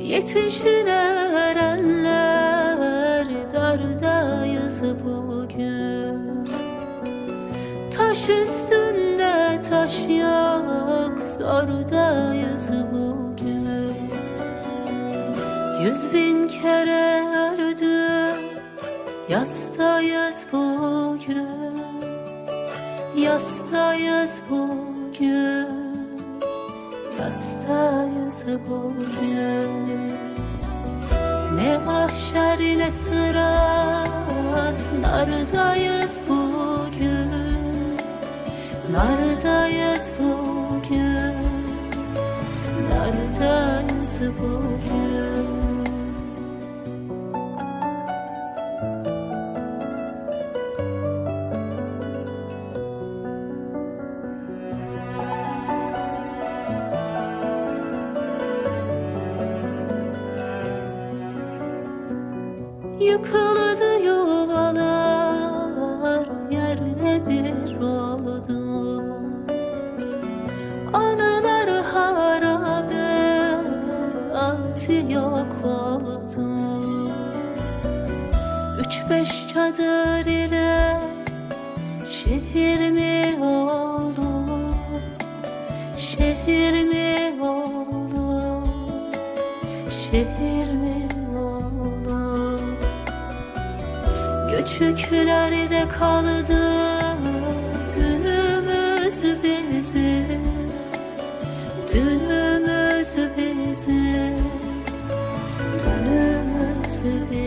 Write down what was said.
Yetişin erenler dardayız bugün. Taş üstünde taş yok zordayız bugün. Yüz bin kere öldüm Yastayız bugün. Yastayız bugün Yastayız bugün Ne mahşer ne sırat Nardayız bugün. Nardayız bugün. Nardayız bugün Yıkıldı yuvalar yerle bir oldu. Anılar harabe altı yok oldu. Üç beş çadır ile şehir mi oldu? Şehir mi oldu? Şehir mi Göçüklerde kaldı dünümüz bizim. Dünümüz bizim. Dünümüz bizim.